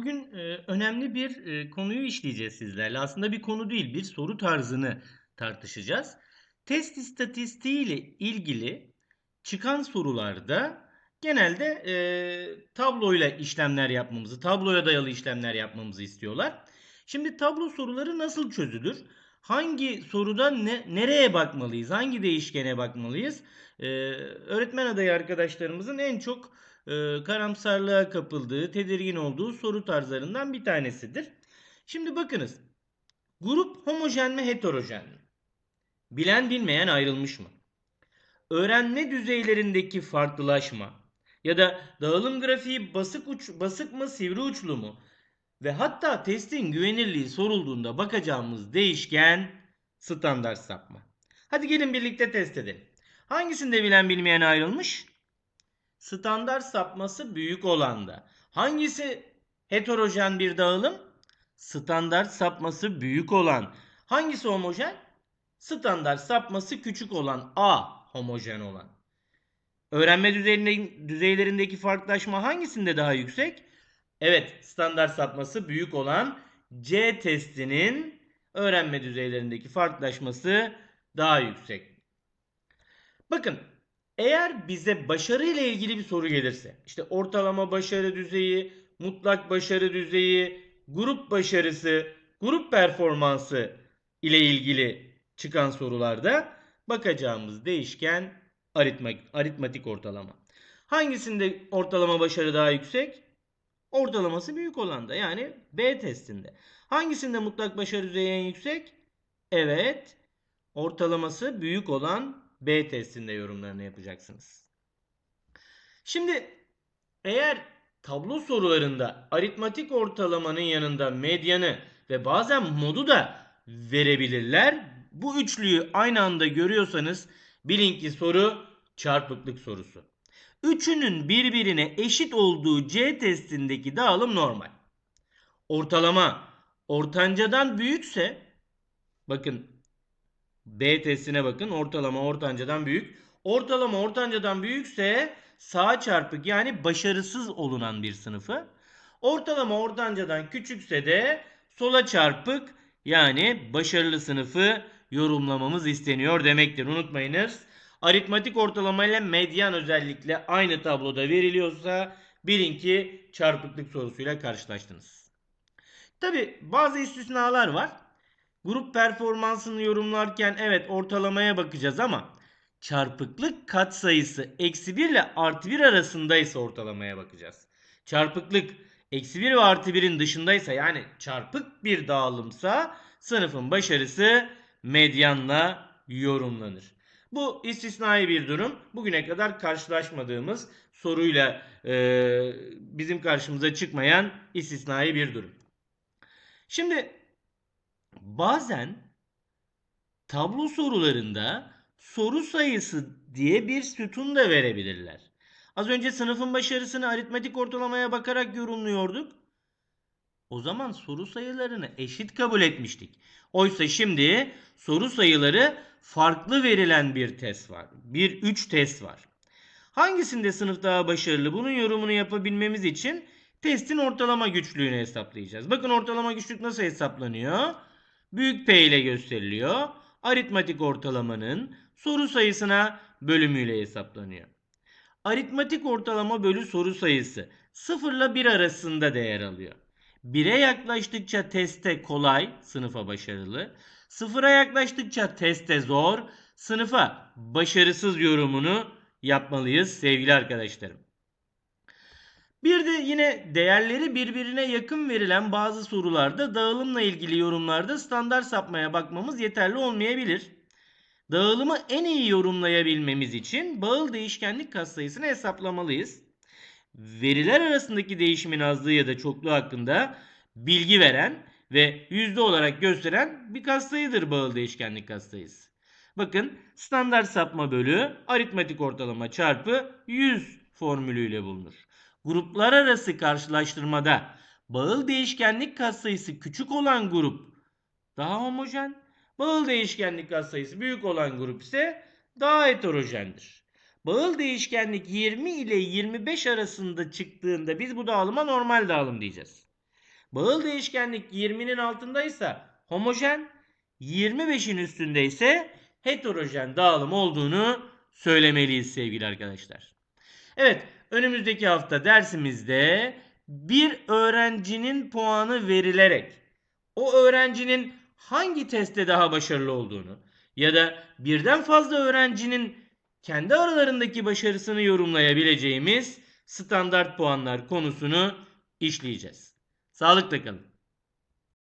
bugün e, önemli bir e, konuyu işleyeceğiz sizlerle. Aslında bir konu değil, bir soru tarzını tartışacağız. Test istatistiği ile ilgili çıkan sorularda genelde e, tabloyla işlemler yapmamızı, tabloya dayalı işlemler yapmamızı istiyorlar. Şimdi tablo soruları nasıl çözülür? Hangi soruda ne, nereye bakmalıyız? Hangi değişkene bakmalıyız? Ee, öğretmen adayı arkadaşlarımızın en çok e, karamsarlığa kapıldığı, tedirgin olduğu soru tarzlarından bir tanesidir. Şimdi bakınız. Grup homojen mi heterojen mi? Bilen bilmeyen ayrılmış mı? Öğrenme düzeylerindeki farklılaşma ya da dağılım grafiği basık uç basık mı sivri uçlu mu? Ve hatta testin güvenirliği sorulduğunda bakacağımız değişken standart sapma. Hadi gelin birlikte test edelim. Hangisinde bilen bilmeyen ayrılmış? Standart sapması büyük olanda. Hangisi heterojen bir dağılım? Standart sapması büyük olan. Hangisi homojen? Standart sapması küçük olan A homojen olan. Öğrenme düzeylerinde, düzeylerindeki farklılaşma hangisinde daha yüksek? Evet, standart sapması büyük olan C testinin öğrenme düzeylerindeki farklılaşması daha yüksek. Bakın, eğer bize başarı ile ilgili bir soru gelirse, işte ortalama başarı düzeyi, mutlak başarı düzeyi, grup başarısı, grup performansı ile ilgili çıkan sorularda bakacağımız değişken aritmatik, aritmatik ortalama. Hangisinde ortalama başarı daha yüksek? Ortalaması büyük olanda yani B testinde. Hangisinde mutlak başarı düzeyi en yüksek? Evet. Ortalaması büyük olan B testinde yorumlarını yapacaksınız. Şimdi eğer tablo sorularında aritmatik ortalamanın yanında medyanı ve bazen modu da verebilirler. Bu üçlüyü aynı anda görüyorsanız bilin ki soru çarpıklık sorusu. Üçünün birbirine eşit olduğu C testindeki dağılım normal. Ortalama ortancadan büyükse bakın B testine bakın ortalama ortancadan büyük. Ortalama ortancadan büyükse sağ çarpık yani başarısız olunan bir sınıfı. Ortalama ortancadan küçükse de sola çarpık yani başarılı sınıfı yorumlamamız isteniyor demektir. Unutmayınız. Aritmatik ortalama ile medyan özellikle aynı tabloda veriliyorsa bilin ki çarpıklık sorusuyla karşılaştınız. Tabi bazı istisnalar var. Grup performansını yorumlarken evet ortalamaya bakacağız ama çarpıklık katsayısı eksi 1 ile artı 1 arasındaysa ortalamaya bakacağız. Çarpıklık eksi 1 ve artı 1'in dışındaysa yani çarpık bir dağılımsa sınıfın başarısı medyanla yorumlanır. Bu istisnai bir durum. Bugüne kadar karşılaşmadığımız soruyla e, bizim karşımıza çıkmayan istisnai bir durum. Şimdi bazen tablo sorularında soru sayısı diye bir sütun da verebilirler. Az önce sınıfın başarısını aritmetik ortalamaya bakarak yorumluyorduk. O zaman soru sayılarını eşit kabul etmiştik. Oysa şimdi soru sayıları farklı verilen bir test var. Bir 3 test var. Hangisinde sınıf daha başarılı? Bunun yorumunu yapabilmemiz için testin ortalama güçlüğünü hesaplayacağız. Bakın ortalama güçlük nasıl hesaplanıyor? Büyük P ile gösteriliyor. Aritmatik ortalamanın soru sayısına bölümüyle hesaplanıyor. Aritmatik ortalama bölü soru sayısı 0 ile 1 arasında değer alıyor. 1'e yaklaştıkça teste kolay, sınıfa başarılı. 0'a yaklaştıkça teste zor, sınıfa başarısız yorumunu yapmalıyız sevgili arkadaşlarım. Bir de yine değerleri birbirine yakın verilen bazı sorularda dağılımla ilgili yorumlarda standart sapmaya bakmamız yeterli olmayabilir. Dağılımı en iyi yorumlayabilmemiz için bağıl değişkenlik katsayısını hesaplamalıyız. Veriler arasındaki değişimin azlığı ya da çokluğu hakkında bilgi veren ve yüzde olarak gösteren bir katsayıdır bağıl değişkenlik katsayısı. Bakın standart sapma bölü aritmetik ortalama çarpı 100 formülüyle bulunur. Gruplar arası karşılaştırmada bağıl değişkenlik katsayısı küçük olan grup daha homojen, bağıl değişkenlik katsayısı büyük olan grup ise daha heterojendir. Bağıl değişkenlik 20 ile 25 arasında çıktığında biz bu dağılıma normal dağılım diyeceğiz. Bağıl değişkenlik 20'nin altındaysa homojen, 25'in üstündeyse heterojen dağılım olduğunu söylemeliyiz sevgili arkadaşlar. Evet, önümüzdeki hafta dersimizde bir öğrencinin puanı verilerek o öğrencinin hangi testte daha başarılı olduğunu ya da birden fazla öğrencinin kendi aralarındaki başarısını yorumlayabileceğimiz standart puanlar konusunu işleyeceğiz. Sağlıkla kalın.